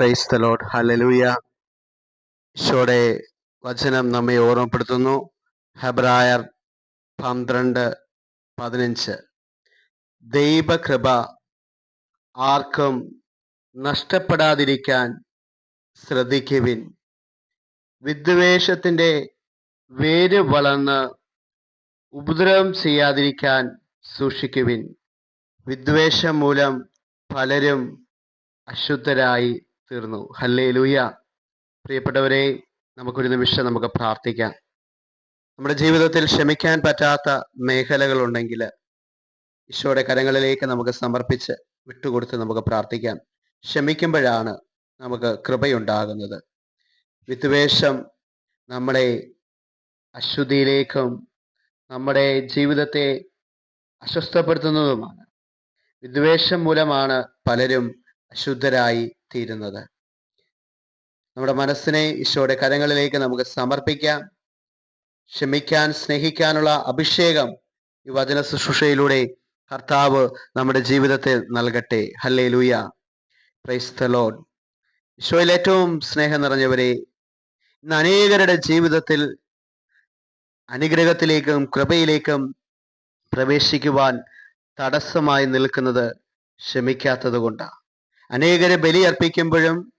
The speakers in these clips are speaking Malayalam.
പ്രൈസ് ദ ലോഡ് ഹലലൂയ ഈശോടെ വചനം നമ്മെ ഓർമ്മപ്പെടുത്തുന്നു. ഹെബ്രായർ പന്ത്രണ്ട് പതിനഞ്ച്. ദൈവകൃപ ആർക്കും നഷ്ടപ്പെടാതിരിക്കാൻ ശ്രദ്ധിക്കുവിൻ. വിദ്വേഷത്തിന്റെ വേര് വളർന്ന് ഉപദ്രവം ചെയ്യാതിരിക്കാൻ സൂക്ഷിക്കുവിൻ. വിദ്വേഷം മൂലം പലരും അശുദ്ധരായി തീർന്നു. ഹല്ലേ ലൂയ പ്രിയപ്പെട്ടവരെ നമുക്കൊരു നിമിഷം നമുക്ക് പ്രാർത്ഥിക്കാം. നമ്മുടെ ജീവിതത്തിൽ ക്ഷമിക്കാൻ പറ്റാത്ത മേഖലകളുണ്ടെങ്കിൽ ഈശോയുടെ കരങ്ങളിലേക്ക് നമുക്ക് സമർപ്പിച്ച് വിട്ടുകൊടുത്ത് നമുക്ക് പ്രാർത്ഥിക്കാം. ക്ഷമിക്കുമ്പോഴാണ് നമുക്ക് കൃപയുണ്ടാകുന്നത്. വിദ്വേഷം നമ്മളെ അശുദ്ധിയിലേക്കും നമ്മുടെ ജീവിതത്തെ അസ്വസ്ഥപ്പെടുത്തുന്നതുമാണ്. വിദ്വേഷം മൂലമാണ് പലരും അശുദ്ധരായി തീരുന്നത് നമ്മുടെ മനസ്സിനെ ഈശോയുടെ കരങ്ങളിലേക്ക് നമുക്ക് സമർപ്പിക്കാം. ക്ഷമിക്കാൻ സ്നേഹിക്കാനുള്ള അഭിഷേകം ഈ വചന ശുശ്രൂഷയിലൂടെ കർത്താവ് നമ്മുടെ ജീവിതത്തെ നൽകട്ടെ. ഹല്ലേ ലൂയ പ്രൈസ് ദ ലോഡ് ഈശോയിൽ ഏറ്റവും സ്നേഹം നിറഞ്ഞവരെ ഇന്ന് അനേകരുടെ ജീവിതത്തിൽ അനുഗ്രഹത്തിലേക്കും കൃപയിലേക്കും പ്രവേശിക്കുവാൻ തടസ്സമായി നിൽക്കുന്നത് ക്ഷമിക്കാത്തത് കൊണ്ടാണ് അനേകരെ ബലിയർപ്പിക്കുമ്പോഴും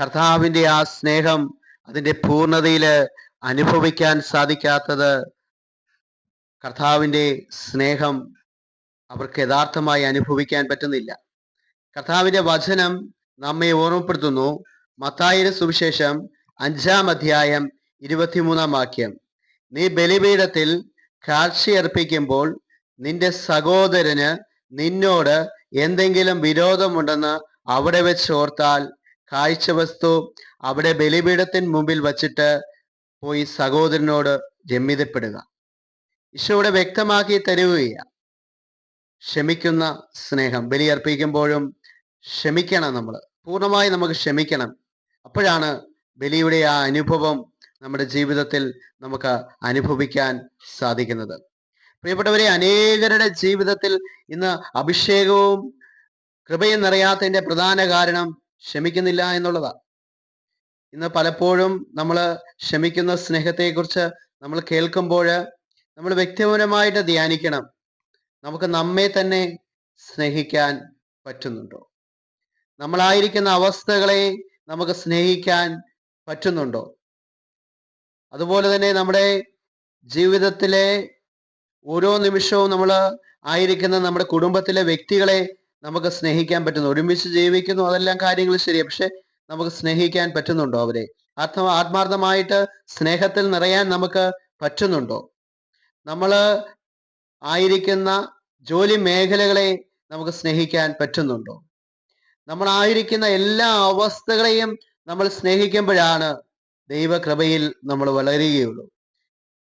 കർത്താവിന്റെ ആ സ്നേഹം അതിന്റെ പൂർണതയിൽ അനുഭവിക്കാൻ സാധിക്കാത്തത് കർത്താവിന്റെ സ്നേഹം അവർക്ക് യഥാർത്ഥമായി അനുഭവിക്കാൻ പറ്റുന്നില്ല. കർത്താവിന്റെ വചനം നമ്മെ ഓർമ്മപ്പെടുത്തുന്നു. മത്തായിര സുവിശേഷം അഞ്ചാം അധ്യായം ഇരുപത്തിമൂന്നാം വാക്യം. നീ ബലിപീഠത്തിൽ കാഴ്ചയർപ്പിക്കുമ്പോൾ നിന്റെ സഹോദരന് നിന്നോട് എന്തെങ്കിലും വിരോധമുണ്ടെന്ന് അവിടെ വെച്ച് ഓർത്താൽ കാഴ്ചവസ്തു അവിടെ ബലിപീഠത്തിന് മുമ്പിൽ വച്ചിട്ട് പോയി സഹോദരനോട് രമ്യതപ്പെടുക ഈശോയുടെ വ്യക്തമാക്കി തരുകയാണ്. ക്ഷമിക്കുന്ന സ്നേഹം. ബലിയർപ്പിക്കുമ്പോഴും ക്ഷമിക്കണം നമ്മൾ പൂർണമായി നമുക്ക് ക്ഷമിക്കണം. അപ്പോഴാണ് ബലിയുടെ ആ അനുഭവം നമ്മുടെ ജീവിതത്തിൽ നമുക്ക് അനുഭവിക്കാൻ സാധിക്കുന്നത്. പ്രിയപ്പെട്ടവരെ അനേകരുടെ ജീവിതത്തിൽ ഇന്ന് അഭിഷേകവും കൃപയും നിറയാത്തതിന്റെ പ്രധാന കാരണം ക്ഷമിക്കുന്നില്ല എന്നുള്ളതാ. ഇന്ന് പലപ്പോഴും നമ്മൾ ക്ഷമിക്കുന്ന സ്നേഹത്തെക്കുറിച്ച് നമ്മൾ കേൾക്കുമ്പോൾ നമ്മൾ വ്യക്തിപരമായിട്ട് ധ്യാനിക്കണം. നമുക്ക് നമ്മെ തന്നെ സ്നേഹിക്കാൻ പറ്റുന്നുണ്ടോ? നമ്മളായിരിക്കുന്ന അവസ്ഥകളെ നമുക്ക് സ്നേഹിക്കാൻ പറ്റുന്നുണ്ടോ? അതുപോലെ തന്നെ നമ്മുടെ ജീവിതത്തിലെ ഓരോ നിമിഷവും നമ്മൾ ആയിരിക്കുന്ന നമ്മുടെ കുടുംബത്തിലെ വ്യക്തികളെ നമുക്ക് സ്നേഹിക്കാൻ പറ്റുന്നു. ഒരുമിച്ച് ജീവിക്കുന്നു അതെല്ലാം കാര്യങ്ങൾ ശരിയാണ് പക്ഷെ നമുക്ക് സ്നേഹിക്കാൻ പറ്റുന്നുണ്ടോ അവരെ? ആത്മ ആത്മാർത്ഥമായിട്ട് സ്നേഹത്തിൽ നിറയാൻ നമുക്ക് പറ്റുന്നുണ്ടോ? നമ്മൾ ആയിരിക്കുന്ന ജോലി മേഖലകളെ നമുക്ക് സ്നേഹിക്കാൻ പറ്റുന്നുണ്ടോ? നമ്മൾ ആയിരിക്കുന്ന എല്ലാ അവസ്ഥകളെയും നമ്മൾ സ്നേഹിക്കുമ്പോഴാണ് ദൈവകൃപയിൽ നമ്മൾ വളരുകയുള്ളൂ.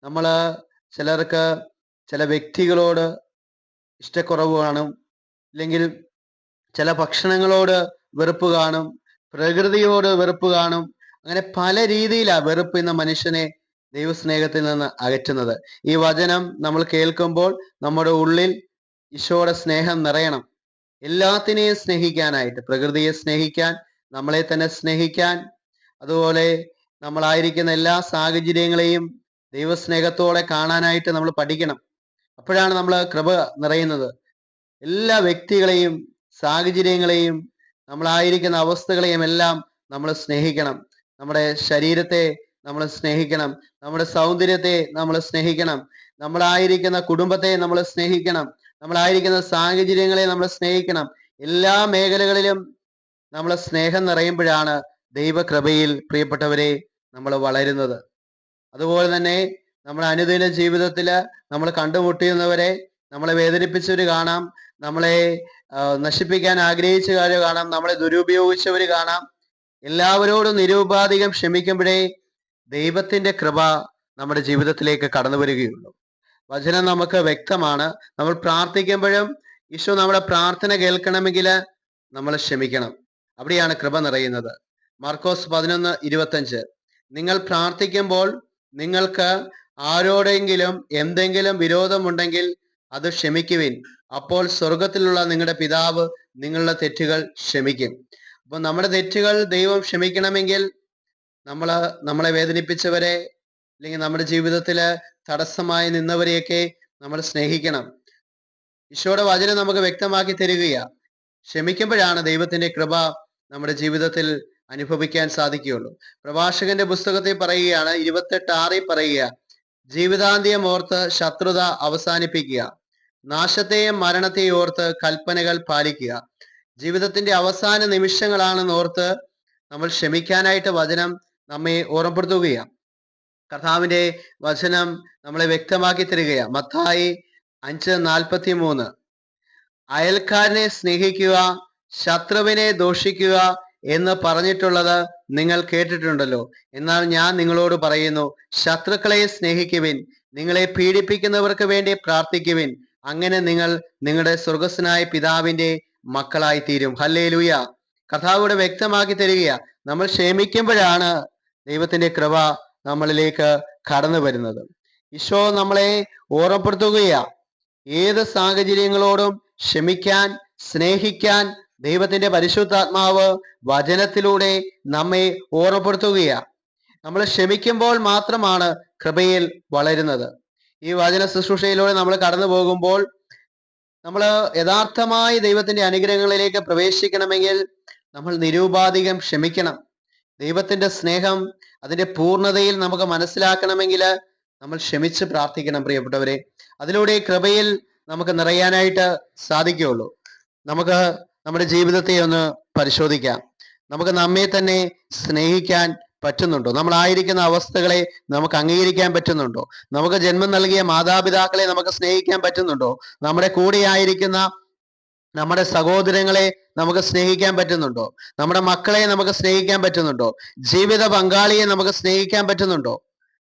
നമ്മൾ ചിലർക്ക് ചില വ്യക്തികളോട് ഇഷ്ടക്കുറവ് കാണും ഇല്ലെങ്കിൽ ചില ഭക്ഷണങ്ങളോട് വെറുപ്പ് കാണും പ്രകൃതിയോട് വെറുപ്പ് കാണും. അങ്ങനെ പല രീതിയിലാണ് വെറുപ്പ് ഇന്ന് മനുഷ്യനെ ദൈവസ്നേഹത്തിൽ നിന്ന് അകറ്റുന്നത്. ഈ വചനം നമ്മൾ കേൾക്കുമ്പോൾ നമ്മുടെ ഉള്ളിൽ ഈശോയുടെ സ്നേഹം നിറയണം. എല്ലാത്തിനെയും സ്നേഹിക്കാനായിട്ട് പ്രകൃതിയെ സ്നേഹിക്കാൻ നമ്മളെ തന്നെ സ്നേഹിക്കാൻ അതുപോലെ നമ്മളായിരിക്കുന്ന എല്ലാ സാഹചര്യങ്ങളെയും ദൈവസ്നേഹത്തോടെ കാണാനായിട്ട് നമ്മൾ പഠിക്കണം. അപ്പോഴാണ് നമ്മൾ കൃപ നിറയുന്നത്. എല്ലാ വ്യക്തികളെയും സാഹചര്യങ്ങളെയും നമ്മളായിരിക്കുന്ന അവസ്ഥകളെയും എല്ലാം നമ്മൾ സ്നേഹിക്കണം. നമ്മുടെ ശരീരത്തെ നമ്മൾ സ്നേഹിക്കണം. നമ്മുടെ സൗന്ദര്യത്തെ നമ്മൾ സ്നേഹിക്കണം. നമ്മളായിരിക്കുന്ന കുടുംബത്തെ നമ്മൾ സ്നേഹിക്കണം. നമ്മളായിരിക്കുന്ന സാഹചര്യങ്ങളെ നമ്മൾ സ്നേഹിക്കണം. എല്ലാ മേഖലകളിലും നമ്മൾ സ്നേഹം നിറയുമ്പോഴാണ് ദൈവകൃപയിൽ പ്രിയപ്പെട്ടവരെ നമ്മൾ വളരുന്നത്. അതുപോലെ തന്നെ നമ്മുടെ അനുദിന ജീവിതത്തിൽ നമ്മൾ കണ്ടുമുട്ടിയുന്നവരെ നമ്മളെ വേദനിപ്പിച്ചവർ കാണാം. നമ്മളെ നശിപ്പിക്കാൻ ആഗ്രഹിച്ചവർ കാണാം. നമ്മളെ ദുരുപയോഗിച്ചവർ കാണാം. എല്ലാവരോടും നിരുപാധികം ക്ഷമിക്കുമ്പോഴേ ദൈവത്തിന്റെ കൃപ നമ്മുടെ ജീവിതത്തിലേക്ക് കടന്നു വരികയുള്ളൂ. വചനം നമുക്ക് വ്യക്തമാണ്. നമ്മൾ പ്രാർത്ഥിക്കുമ്പോഴും ഈശോ നമ്മുടെ പ്രാർത്ഥന കേൾക്കണമെങ്കിൽ നമ്മൾ ക്ഷമിക്കണം. അവിടെയാണ് കൃപ നിറയുന്നത്. മാർക്കോസ് പതിനൊന്ന് ഇരുപത്തഞ്ച്. നിങ്ങൾ പ്രാർത്ഥിക്കുമ്പോൾ നിങ്ങൾക്ക് ആരോടെങ്കിലും എന്തെങ്കിലും വിരോധമുണ്ടെങ്കിൽ അത് ക്ഷമിക്കുവിൻ. അപ്പോൾ സ്വർഗത്തിലുള്ള നിങ്ങളുടെ പിതാവ് നിങ്ങളുടെ തെറ്റുകൾ ക്ഷമിക്കും. അപ്പൊ നമ്മുടെ തെറ്റുകൾ ദൈവം ക്ഷമിക്കണമെങ്കിൽ നമ്മൾ നമ്മളെ വേദനിപ്പിച്ചവരെ അല്ലെങ്കിൽ നമ്മുടെ ജീവിതത്തിൽ തടസ്സമായി നിന്നവരെയൊക്കെ നമ്മൾ സ്നേഹിക്കണം. ഈശോയുടെ വചനം നമുക്ക് വ്യക്തമാക്കി തരികയാ. ക്ഷമിക്കുമ്പോഴാണ് ദൈവത്തിന്റെ കൃപ നമ്മുടെ ജീവിതത്തിൽ അനുഭവിക്കാൻ സാധിക്കുകയുള്ളൂ. പ്രഭാഷകന്റെ പുസ്തകത്തിൽ പറയുകയാണ് ഇരുപത്തെട്ട് ആറിൽ പറയുക ജീവിതാന്ത്യം ഓർത്ത് ശത്രുത അവസാനിപ്പിക്കുക. നാശത്തെയും മരണത്തെയും ഓർത്ത് കൽപ്പനകൾ പാലിക്കുക. ജീവിതത്തിന്റെ അവസാന നിമിഷങ്ങളാണെന്ന് ഓർത്ത് നമ്മൾ ക്ഷമിക്കാനായിട്ട് വചനം നമ്മെ ഓർമ്മപ്പെടുത്തുകയാണ്. കർത്താവിന്റെ വചനം നമ്മളെ വ്യക്തമാക്കി തരികയാണ്. മത്തായി അഞ്ച് നാൽപ്പത്തി മൂന്ന് അയൽക്കാരനെ സ്നേഹിക്കുക ശത്രുവിനെ ദോഷിക്കുക എന്ന് പറഞ്ഞിട്ടുള്ളത് നിങ്ങൾ കേട്ടിട്ടുണ്ടല്ലോ. എന്നാൽ ഞാൻ നിങ്ങളോട് പറയുന്നു ശത്രുക്കളെ സ്നേഹിക്കുവിൻ നിങ്ങളെ പീഡിപ്പിക്കുന്നവർക്ക് വേണ്ടി പ്രാർത്ഥിക്കുവിൻ അങ്ങനെ നിങ്ങൾ നിങ്ങളുടെ സ്വർഗസ്വനായ പിതാവിന്റെ മക്കളായി തീരും ഹല്ലേ ലൂയ കഥാവിടെ വ്യക്തമാക്കി തരികയാ. നമ്മൾ ക്ഷമിക്കുമ്പോഴാണ് ദൈവത്തിന്റെ കൃപ നമ്മളിലേക്ക് കടന്നു വരുന്നത്. ഈശോ നമ്മളെ ഓർമ്മപ്പെടുത്തുകയാ. ഏത് സാഹചര്യങ്ങളോടും ക്ഷമിക്കാൻ സ്നേഹിക്കാൻ ദൈവത്തിന്റെ പരിശുദ്ധാത്മാവ് വചനത്തിലൂടെ നമ്മെ ഓർമ്മപ്പെടുത്തുകയാ. നമ്മൾ ക്ഷമിക്കുമ്പോൾ മാത്രമാണ് കൃപയിൽ വളരുന്നത്. ഈ വചന ശുശ്രൂഷയിലൂടെ നമ്മൾ കടന്നു പോകുമ്പോൾ നമ്മൾ യഥാർത്ഥമായി ദൈവത്തിന്റെ അനുഗ്രഹങ്ങളിലേക്ക് പ്രവേശിക്കണമെങ്കിൽ നമ്മൾ നിരൂപാധികം ക്ഷമിക്കണം. ദൈവത്തിന്റെ സ്നേഹം അതിന്റെ പൂർണതയിൽ നമുക്ക് മനസ്സിലാക്കണമെങ്കിൽ നമ്മൾ ക്ഷമിച്ച് പ്രാർത്ഥിക്കണം പ്രിയപ്പെട്ടവരെ. അതിലൂടെ കൃപയിൽ നമുക്ക് നിറയാനായിട്ട് സാധിക്കുകയുള്ളൂ. നമുക്ക് നമ്മുടെ ജീവിതത്തെ ഒന്ന് പരിശോധിക്കാം. നമുക്ക് നമ്മെ തന്നെ സ്നേഹിക്കാൻ പറ്റുന്നുണ്ടോ? നമ്മളായിരിക്കുന്ന അവസ്ഥകളെ നമുക്ക് അംഗീകരിക്കാൻ പറ്റുന്നുണ്ടോ? നമുക്ക് ജന്മം നൽകിയ മാതാപിതാക്കളെ നമുക്ക് സ്നേഹിക്കാൻ പറ്റുന്നുണ്ടോ? നമ്മുടെ കൂടെയായിരിക്കുന്ന നമ്മുടെ സഹോദരങ്ങളെ നമുക്ക് സ്നേഹിക്കാൻ പറ്റുന്നുണ്ടോ? നമ്മുടെ മക്കളെ നമുക്ക് സ്നേഹിക്കാൻ പറ്റുന്നുണ്ടോ? ജീവിത പങ്കാളിയെ നമുക്ക് സ്നേഹിക്കാൻ പറ്റുന്നുണ്ടോ?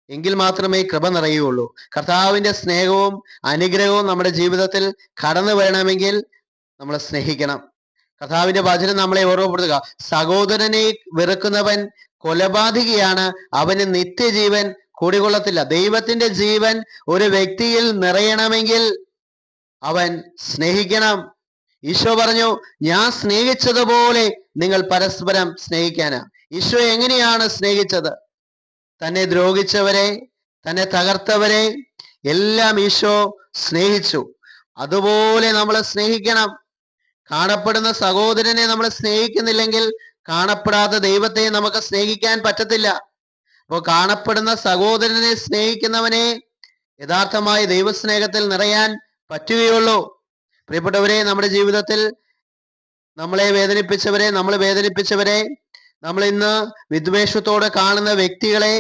എങ്കിൽ മാത്രമേ കൃപ നിറയുകയുള്ളൂ. കർത്താവിന്റെ സ്നേഹവും അനുഗ്രഹവും നമ്മുടെ ജീവിതത്തിൽ കടന്നു വരണമെങ്കിൽ നമ്മൾ സ്നേഹിക്കണം. കർത്താവിന്റെ വചനം നമ്മളെ ഓർമ്മപ്പെടുത്തുക. സഹോദരനെ വെറുക്കുന്നവൻ കൊലപാതകിയാണ്. അവന് നിത്യജീവൻ കുടികൊള്ളത്തില്ല. ദൈവത്തിന്റെ ജീവൻ ഒരു വ്യക്തിയിൽ നിറയണമെങ്കിൽ അവൻ സ്നേഹിക്കണം. ഈശോ പറഞ്ഞു ഞാൻ സ്നേഹിച്ചതുപോലെ നിങ്ങൾ പരസ്പരം സ്നേഹിക്കാനാ. ഈശോ എങ്ങനെയാണ് സ്നേഹിച്ചത്? തന്നെ ദ്രോഹിച്ചവരെ തന്നെ തകർത്തവരെ എല്ലാം ഈശോ സ്നേഹിച്ചു. അതുപോലെ നമ്മൾ സ്നേഹിക്കണം. കാണപ്പെടുന്ന സഹോദരനെ നമ്മൾ സ്നേഹിക്കുന്നില്ലെങ്കിൽ കാണപ്പെടാത്ത ദൈവത്തെ നമുക്ക് സ്നേഹിക്കാൻ പറ്റത്തില്ല. അപ്പോൾ കാണപ്പെടുന്ന സഹോദരനെ സ്നേഹിക്കുന്നവനെ യഥാർത്ഥമായ ദൈവസ്നേഹത്തിൽ നിറയാൻ പറ്റുകയുള്ളൂ. പ്രിയപ്പെട്ടവരെ നമ്മുടെ ജീവിതത്തിൽ നമ്മളെ വേദനിപ്പിച്ചവരെ നമ്മൾ വേദനിപ്പിച്ചവരെ നമ്മൾ ഇന്ന് വിദ്വേഷത്തോടെ കാണുന്ന വ്യക്തികളെ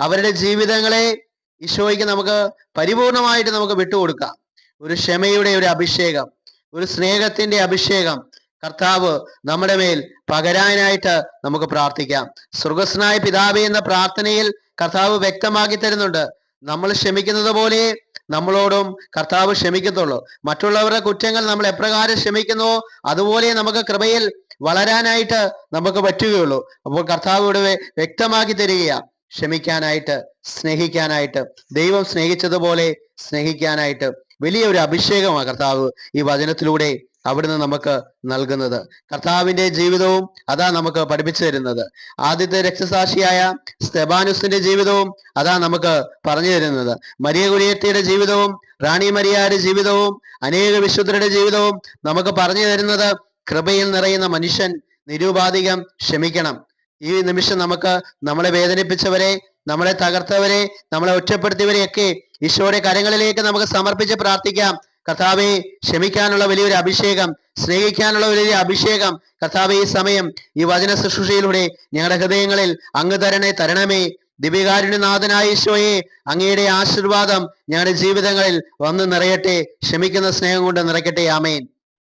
അവരുടെ ജീവിതങ്ങളെ ഈശോയ്ക്ക് നമുക്ക് പരിപൂർണമായിട്ട് നമുക്ക് വിട്ടുകൊടുക്കാം. ഒരു ക്ഷമയുടെ ഒരു അഭിഷേകം ഒരു സ്നേഹത്തിന്റെ അഭിഷേകം കർത്താവ് നമ്മുടെ മേൽ പകരാനായിട്ട് നമുക്ക് പ്രാർത്ഥിക്കാം. സ്വർഗസ്നായ പിതാവേ എന്ന പ്രാർത്ഥനയിൽ കർത്താവ് വ്യക്തമാക്കി തരുന്നുണ്ട്. നമ്മൾ ക്ഷമിക്കുന്നത് പോലെ നമ്മളോടും കർത്താവ് ക്ഷമിക്കത്തുള്ളൂ. മറ്റുള്ളവരുടെ കുറ്റങ്ങൾ നമ്മൾ എപ്രകാരം ക്ഷമിക്കുന്നുവോ അതുപോലെ നമുക്ക് കൃപയിൽ വളരാനായിട്ട് നമുക്ക് പറ്റുകയുള്ളൂ. അപ്പോൾ കർത്താവ് ഇവിടെ വ്യ- വ്യക്തമാക്കി തരികയാണ് ക്ഷമിക്കാനായിട്ട് സ്നേഹിക്കാനായിട്ട് ദൈവം സ്നേഹിച്ചതുപോലെ സ്നേഹിക്കാനായിട്ട് വലിയ ഒരു അഭിഷേകമാണ് കർത്താവ് ഈ വചനത്തിലൂടെ അവിടുന്ന് നമുക്ക് നൽകുന്നത്. കർത്താവിന്റെ ജീവിതവും അതാ നമുക്ക് പഠിപ്പിച്ചു തരുന്നത്. ആദ്യത്തെ രക്തസാക്ഷിയായ സ്തെബാനുസിന്റെ ജീവിതവും അതാ നമുക്ക് പറഞ്ഞു തരുന്നത്. മരിയ കുര്യത്തിയുടെ ജീവിതവും റാണി മരിയയുടെ ജീവിതവും അനേക വിശുദ്ധരുടെ ജീവിതവും നമുക്ക് പറഞ്ഞു തരുന്നത് കൃപയിൽ നിറയുന്ന മനുഷ്യൻ നിരൂപാധികം ക്ഷമിക്കണം. ഈ നിമിഷം നമുക്ക് നമ്മളെ വേദനിപ്പിച്ചവരെ നമ്മളെ തകർത്തവരെ നമ്മളെ ഒറ്റപ്പെടുത്തിയവരെയൊക്കെ ഈശോയുടെ കരങ്ങളിലേക്ക് നമുക്ക് സമർപ്പിച്ച് പ്രാർത്ഥിക്കാം. കർത്താവെ ക്ഷമിക്കാനുള്ള വലിയൊരു അഭിഷേകം സ്നേഹിക്കാനുള്ള വലിയൊരു അഭിഷേകം കർത്താവെ ഈ സമയം ഈ വചന ശുശ്രൂഷയിലൂടെ ഞങ്ങളുടെ ഹൃദയങ്ങളിൽ അങ്ങ് തരണേ തരണമേ. ദിപികാരുണ്യനാഥനായ ഈശോയെ അങ്ങയുടെ ആശീർവാദം ഞങ്ങളുടെ ജീവിതങ്ങളിൽ വന്ന് നിറയട്ടെ. ക്ഷമിക്കുന്ന സ്നേഹം കൊണ്ട് നിറയ്ക്കട്ടെ. ആമേൻ.